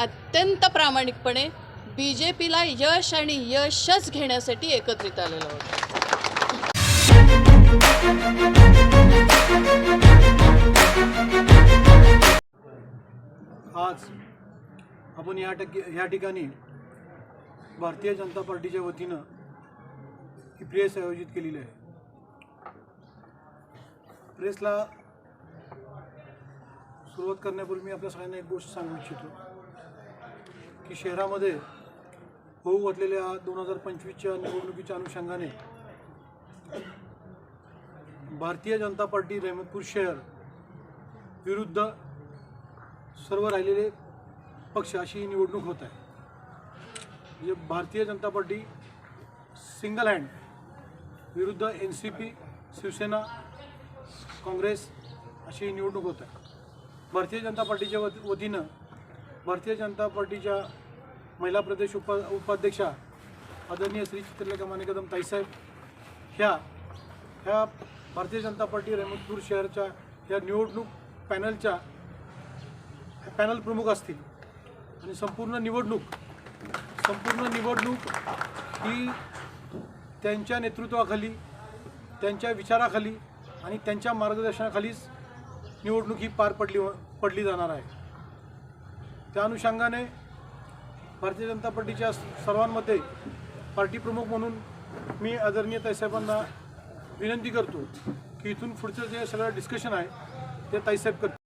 अत्यंत प्रामाणिकपणे B J पीला यश आणि यशच घेण्यासाठी एकत्रित आलेलं आहोत. आज आपण या टक्के ह्या ठिकाणी भारतीय जनता पार्टीच्या वतीनं ही प्रेस आयोजित केलेली आहे. प्रेसला सुरुवात करण्यापूर्वी मी आपल्या सगळ्यांना एक गोष्ट सांगू इच्छितो. की शहरामध्ये होऊ घातलेल्या दोन हजार पंचवीसच्या निवडणुकीच्या अनुषंगाने भारतीय जनता पार्टी रहमतपूर शहर विरुद्ध सर्व राहिलेले पक्ष अशी ही निवडणूक होत आहे. म्हणजे Bharatiya Janata Party single hand विरुद्ध N C P Shiv Sena Congress अशी ही निवडणूक होत आहे. भारतीय जनता पार्टीच्या वत वतीनं भारतीय जनता पार्टीच्या महिला प्रदेश उपा उपाध्यक्षा आदरणीय श्री चित्रलेखा माने कदम ताईसाहेब ह्या ह्या भारतीय जनता पार्टी रेमतपूर शहरच्या ह्या निवडणूक पॅनलच्या पॅनल प्रमुख असतील. आणि संपूर्ण निवडणूक संपूर्ण निवडणूक ही त्यांच्या नेतृत्वाखाली त्यांच्या विचाराखाली आणि त्यांच्या मार्गदर्शनाखालीच निवडणूक ही पार पडली पडली जाणार आहे. त्या अनुषंगाने भारतीय जनता पार्टीच्या सर्वांमध्ये पार्टी प्रमुख म्हणून मी आदरणीय ताईसाहेबांना विनंती करतो की इथून पुढचं जे सगळं डिस्कशन आहे ते ताईसाहेब करतो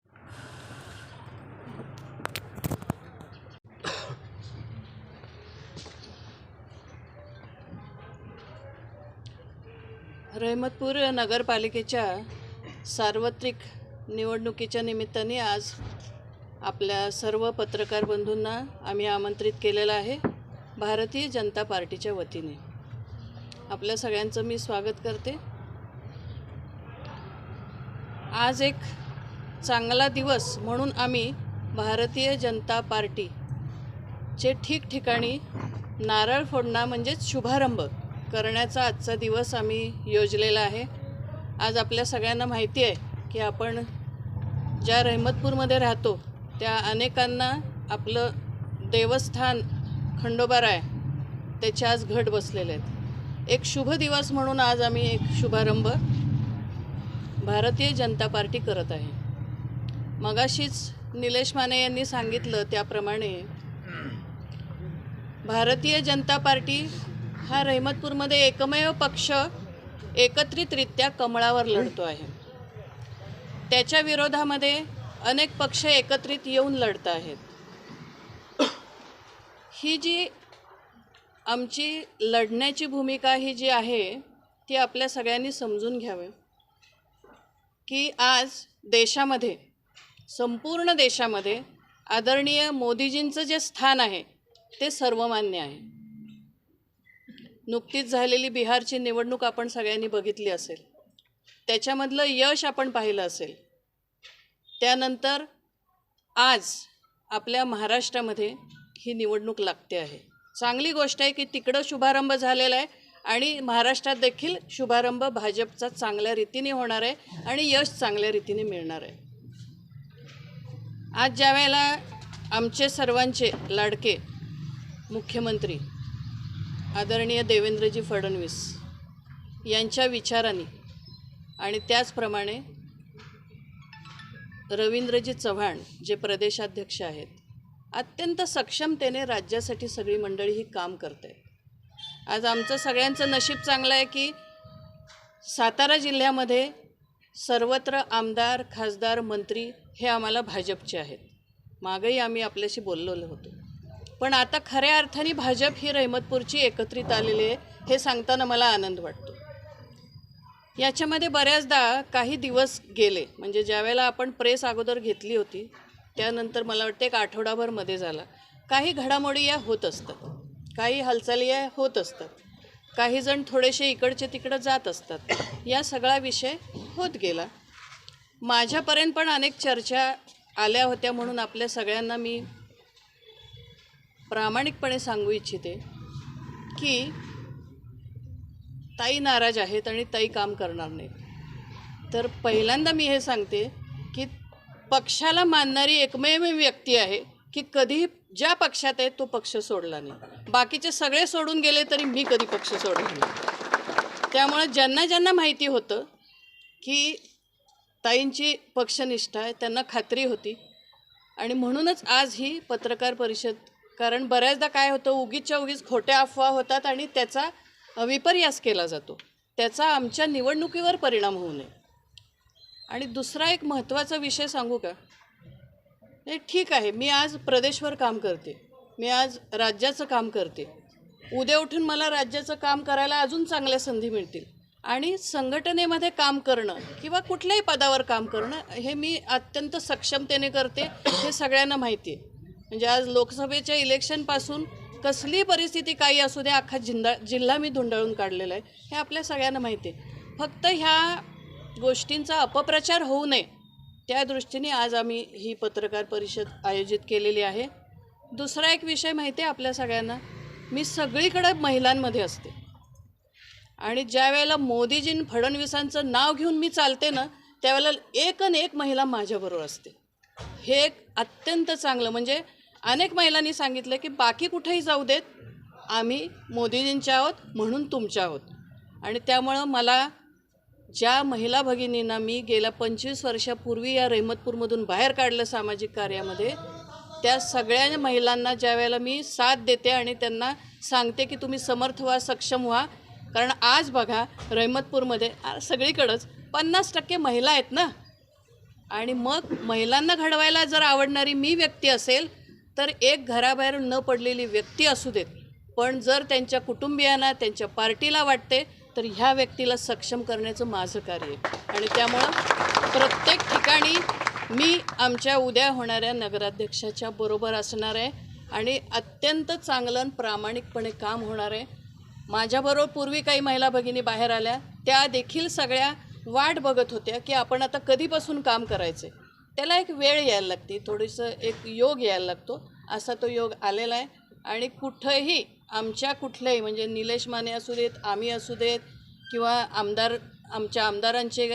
रहमतपूर नगरपालिकेच्या सार्वत्रिक निवडणुकीच्या निमित्ताने आज आपल्या सर्व पत्रकार बंधूंना आम्ही आमंत्रित केलेलं आहे भारतीय जनता पार्टीच्या वतीने. आपल्या सगळ्यांचं मी स्वागत करते. आज एक चांगला दिवस म्हणून आम्ही भारतीय जनता पार्टीचे ठिकठिकाणी नारळ फोडणा म्हणजेच शुभारंभ करण्याचा आजचा दिवस आम्ही योजलेला आहे. आज आपल्या सगळ्यांना माहिती आहे की आपण ज्या रहमतपूरमध्ये राहतो त्या अनेकांना आपलं देवस्थान खंडोबाराय त्याचे आज घट बसलेले आहेत. एक शुभ दिवस म्हणून आज आम्ही एक शुभारंभ भारतीय जनता पार्टी करत आहे. मगाशीच निलेश माने यांनी सांगितलं त्याप्रमाणे भारतीय जनता पार्टी हा रहमतपूरमध्ये एकमेव पक्ष एकत्रितरित्या कमळावर लढतो आहे. त्याच्या विरोधामध्ये अनेक पक्ष एकत्रित येऊन लढत आहेत. ही जी आमची लढण्याची भूमिका ही जी आहे ती आपल्या सगळ्यांनी समजून घ्यावे. की आज देशामध्ये संपूर्ण देशामध्ये आदरणीय मोदीजींचं जे स्थान आहे ते सर्वमान्य आहे. नुकतीच झालेली बिहारची निवडणूक आपण सगळ्यांनी बघितली असेल. त्याच्यामधलं यश आपण पाहिलं असेल. त्यानंतर आज आपल्या महाराष्ट्रामध्ये ही निवडणूक लागते आहे. चांगली गोष्ट आहे की तिकडं शुभारंभ झालेला आहे आणि महाराष्ट्रात देखील शुभारंभ भाजपचा चांगल्या रीतीने होणार आहे आणि यश चांगल्या रीतीने मिळणार आहे. आज ज्या वेळेला आमचे सर्वांचे लाडके मुख्यमंत्री आदरणीय देवेंद्रजी फडणवीस यांच्या विचारांनी आणि त्याचप्रमाणे रवींद्रजी चव्हाण जे प्रदेशाध्यक्ष आहेत अत्यंत सक्षमतेने राज्यासाठी सगळी मंडळी ही काम करते आज आमचं सगळ्यांचं नशीब चांगलं आहे की सातारा जिल्ह्यामध्ये सर्वत्र आमदार खासदार मंत्री हे आम्हाला भाजपचे आहेत. मागंही आम्ही आपल्याशी बोललेलो होतो. पण आता खऱ्या अर्थाने भाजप ही रहमतपूरची एकत्रित आलेली आहे हे सांगताना मला आनंद वाटतो. याच्यामध्ये बऱ्याचदा काही दिवस गेले. म्हणजे ज्यावेळेला आपण प्रेस अगोदर घेतली होती त्यानंतर मला वाटतं एक आठवडाभरमध्ये झाला. काही घडामोडी या होत असतात. काही हालचाली या होत असतात. काही जण थोडेसे इकडचे तिकडं जात असतात. या सगळा विषय होत गेला. माझ्यापर्यंत पण अनेक चर्चा आल्या होत्या म्हणून आपल्या सगळ्यांना मी प्रामाणिकपणे सांगू इच्छिते की ताई नाराज आहेत आणि ताई काम करणार नाहीत. तर पहिल्यांदा मी हे सांगते की पक्षाला मानणारी एकमेव व्यक्ती आहे की कधीही ज्या पक्षात आहे तो पक्ष सोडला नाही. बाकीचे सगळे सोडून गेले तरी मी कधी पक्ष सोडला नाही. त्यामुळे ज्यांना ज्यांना माहिती होतं की ताईंची पक्षनिष्ठा आहे त्यांना खात्री होती. आणि म्हणूनच आज ही पत्रकार परिषद कारण बऱ्याचदा काय होतं उगीचच्या उगीच खोट्या अफवा होतात आणि त्याचा विपर्यास केला जातो. त्याचा आमच्या निवडणुकीवर परिणाम होऊ नये. आणि दुसरा एक महत्त्वाचा विषय सांगू का? हे ठीक आहे मी आज प्रदेशवर काम करते. मी आज राज्याचं काम करते. उद्या उठून मला राज्याचं काम करायला अजून चांगल्या संधी मिळतील. आणि संघटनेमध्ये काम करणं किंवा कुठल्याही पदावर काम करणं हे मी अत्यंत सक्षमतेने करते हे सगळ्यांना माहिती आहे. म्हणजे आज लोकसभेच्या इलेक्शनपासून कसली परिस्थिती काही असू दे अख्खा जिंदा जिल्हा मी धुंडळून काढलेला आहे. हे आपल्या सगळ्यांना माहिती आहे. फक्त ह्या गोष्टींचा अपप्रचार होऊ नये. त्या दृष्टीने आज आम्ही ही पत्रकार परिषद आयोजित केलेली आहे. दुसरा एक विषय माहिती आहे आपल्या सगळ्यांना. मी सगळीकडे महिलांमध्ये असते. आणि ज्या वेळेला मोदीजीं फडणवीसांचं नाव घेऊन मी चालते ना त्यावेळेला एक न एक महिला माझ्याबरोबर असते. हे एक अत्यंत चांगलं म्हणजे अनेक महिलांनी सांगितलं की बाकी कुठेही जाऊ देत आम्ही मोदीजींच्या आहोत म्हणून तुमच्या आहोत. आणि त्यामुळं मला ज्या महिला भगिनींना मी गेल्या पंचवीस वर्षापूर्वी या रेहमतपूरमधून बाहेर काढलं सामाजिक कार्यामध्ये त्या सगळ्या महिलांना ज्या वेळेला मी साथ देते आणि त्यांना सांगते की तुम्ही समर्थ व्हा सक्षम व्हा कारण आज बघा रहमतपूरमध्ये सगळीकडंच पन्नास टक्के महिला आहेत ना? आणि मग महिलांना घडवायला जर आवडणारी मी व्यक्ती असेल तर एक घराबाहेर न पडलेली व्यक्ती असू देत पण जर त्यांच्या कुटुंबियांना त्यांच्या पार्टीला वाटते तर ह्या व्यक्तीला सक्षम करण्याचं माझं कार्य आहे. आणि त्यामुळं प्रत्येक ठिकाणी मी आमच्या उद्या होणाऱ्या नगराध्यक्षाच्या बरोबर असणार आहे आणि अत्यंत चांगलं आणि प्रामाणिकपणे काम होणार आहे. माझ्याबरोबर पूर्वी काही महिला भगिनी बाहेर आल्या त्या देखील सगळ्या वाट बघत होत्या की आपण आता कधीपासून काम करायचे त्याला एक वेळ यायला लागते थोडंसं एक योग यायला लागतो. असा तो योग आलेला आहे. आणि कुठंही आमच्या कुठल्याही म्हणजे निलेश माने असू देत आम्ही असू देत किंवा आमदार आमच्या आमदारांचे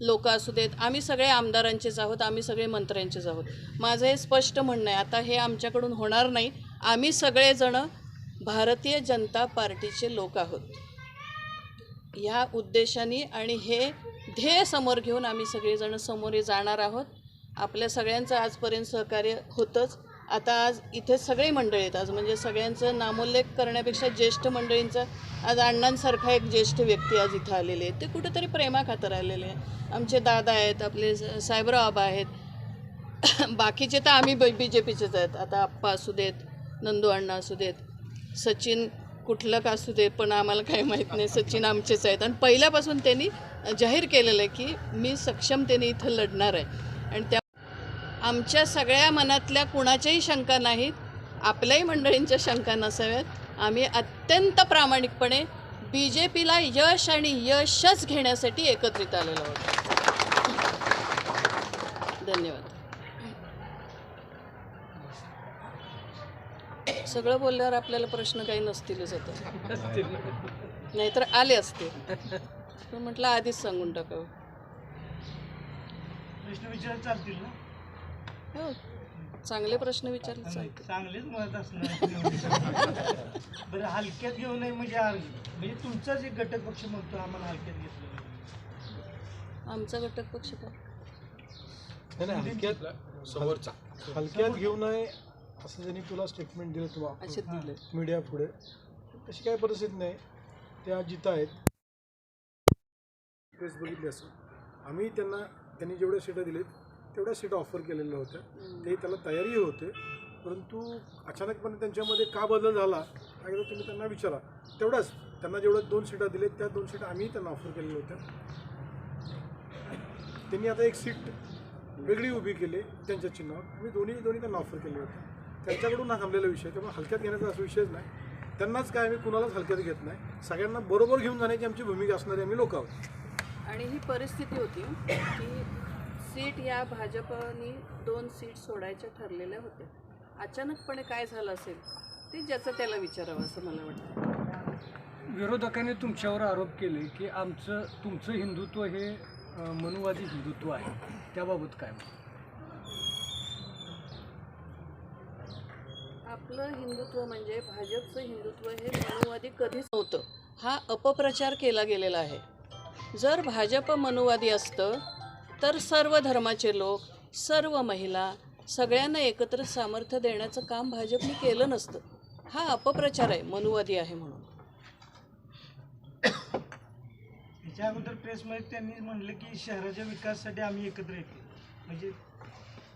लोक असू देत आम्ही सगळे आमदारांचेच आहोत आम्ही सगळे मंत्र्यांचेच आहोत. माझं हे स्पष्ट म्हणणं आहे. आता हे आमच्याकडून होणार नाही. आम्ही सगळेजणं भारतीय जनता पार्टीचे लोक आहोत. ह्या उद्देशाने आणि हे ध्येय समोर घेऊन आम्ही सगळेजण समोर जाणार आहोत. आपल्या सगळ्यांचं आजपर्यंत सहकार्य होतंच. आता आज इथे सगळे मंडळी आहेत. आज म्हणजे सगळ्यांचं नामोल्लेख करण्यापेक्षा ज्येष्ठ मंडळींचं आज अण्णांसारखा एक ज्येष्ठ व्यक्ती आज इथं आलेले आहेत. ते कुठेतरी प्रेमाखातर आलेले आहे आमचे दादा आहेत आपले स- साहेबराव आबा आहेत. बाकीचे तर आम्ही बी जे पीचेच आहेत. आता आप्पा असू देत नंदू अण्णा असू देत सचिन कुठलं का असू दे पण आम्हाला काही माहीत नाही. सचिन आमचेच आहेत. आणि पहिल्यापासून त्यांनी जाहीर केलेलं आहे की मी सक्षमतेने इथं लढणार आहे. आणि त्या आमच्या सगळ्या मनातल्या कुणाच्याही शंका नाहीत. आपल्याही मंडळींच्या शंका नसाव्यात. आम्ही अत्यंत प्रामाणिकपणे बी जे पीला यश आणि यशच घेण्यासाठी एकत्रित आलेलो आहोत. धन्यवाद. सगळं बोलल्यावर आपल्याला प्रश्न काही नसतीलच आता. नाहीतर आले असते. पण म्हटलं आधीच सांगून टाकावं. प्रश्न विचार चालतील ना? हो. चांगले प्रश्न विचारले चालते चांगलेच मत असणार. बरं हलक्यात घेऊ नये म्हणजे आर- म्हणजे तुमचाच एक घटक पक्ष म्हणतो आम्हाला हलक्यात घेतलं नाही. आमचा घटक पक्ष काय? नाही, नाही, हलक्यात समोरचा. हलक्यात घेऊ नये असं ज्यांनी तुला स्टेटमेंट दिलं तुला असे दिले. मीडिया पुढे तशी काही परिस्थिती नाही. त्या जिथं आहेत. प्रेस बघितली असेल आम्ही त्यांना त्यांनी जेवढ्या सीटा दिलेत तेवढ्या सीटा ऑफर केलेल्या होत्या. ते त्याला तयारीही होते. परंतु अचानकपणे त्यांच्यामध्ये का बदल झाला हा एकदा तुम्ही त्यांना विचारा. तेवढाच त्यांना जेवढ्या दोन सीटा दिलेत त्या दोन सीटा आम्ही त्यांना ऑफर केलेल्या होत्या. त्यांनी आता एक सीट वेगळी उभी केली त्यांच्या चिन्हावर. आम्ही दोन्ही दोन्ही त्यांना ऑफर केले होते त्यांच्याकडून हा थांबलेला विषय त्यामुळे हलक्यात घेण्याचा असा विषयच नाही. त्यांनाच काय आम्ही कुणालाच हलक्यात घेत नाही. सगळ्यांना बरोबर घेऊन जाण्याची आमची भूमिका असणारी आम्ही लोक आहोत. आणि ही परिस्थिती होती की सीट या भाजपनी दोन सीट सोडायच्या ठरलेल्या होत्या. अचानकपणे काय झालं असेल ते ज्याचं त्याला विचारावं असं मला वाटतं. विरोधकांनी तुमच्यावर आरोप केले की आमचं तुमचं हिंदुत्व हे मनुवादी हिंदुत्व आहे. त्याबाबत काय आपलं हिंदुत्व म्हणजे भाजपचं हिंदुत्व हे मनुवादी कधीच नव्हतं. हा अपप्रचार केला गेलेला आहे. जर भाजप मनुवादी असतं तर सर्व धर्माचे लोक सर्व महिला सगळ्यांना एकत्र सामर्थ्य देण्याचं काम भाजपने केलं नसतं. हा अपप्रचार आहे मनुवादी आहे म्हणून. याच्या अगोदर प्रेसमध्ये त्यांनी म्हणलं की शहराच्या विकासासाठी आम्ही एकत्र येतो. म्हणजे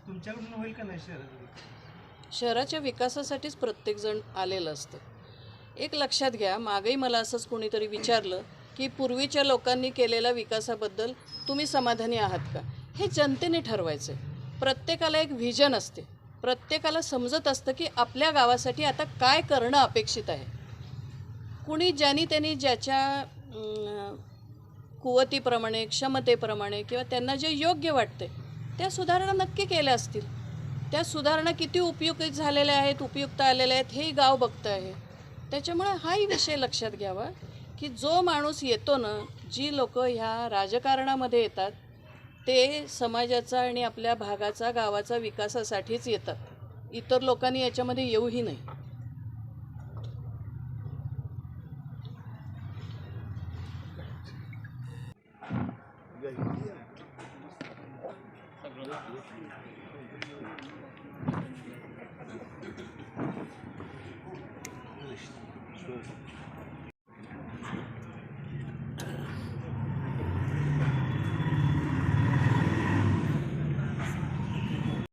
तुमच्याकडून होईल का नाही शहराचा विकास? शहराच्या विकासासाठीच प्रत्येकजण आलेलं असतं. एक लक्षात घ्या मागेही मला असंच कोणीतरी विचारलं की पूर्वीच्या लोकांनी केलेल्या विकासाबद्दल तुम्ही समाधानी आहात का? हे जनतेने ठरवायचं प्रत्येकाला एक व्हिजन असते. प्रत्येकाला समजत असतं की आपल्या गावासाठी आता काय करणं अपेक्षित आहे. कुणी ज्यांनी त्यांनी ज्याच्या कुवतीप्रमाणे क्षमतेप्रमाणे किंवा त्यांना जे योग्य वाटते त्या सुधारणा नक्की केल्या असतील. त्या सुधारणा किती उपयुक्त झालेल्या आहेत उपयुक्त आलेल्या आहेत हेही गाव बघतं आहे. त्याच्यामुळे हाही विषय लक्षात घ्यावा की जो माणूस येतो ना जी लोक ह्या राजकारणामध्ये येतात ते समाजाचा आणि आपल्या भागाचा गावाचा विकासासाठीच येतात. इतर लोकांनी याच्यामध्ये येऊही नाही. 嗯。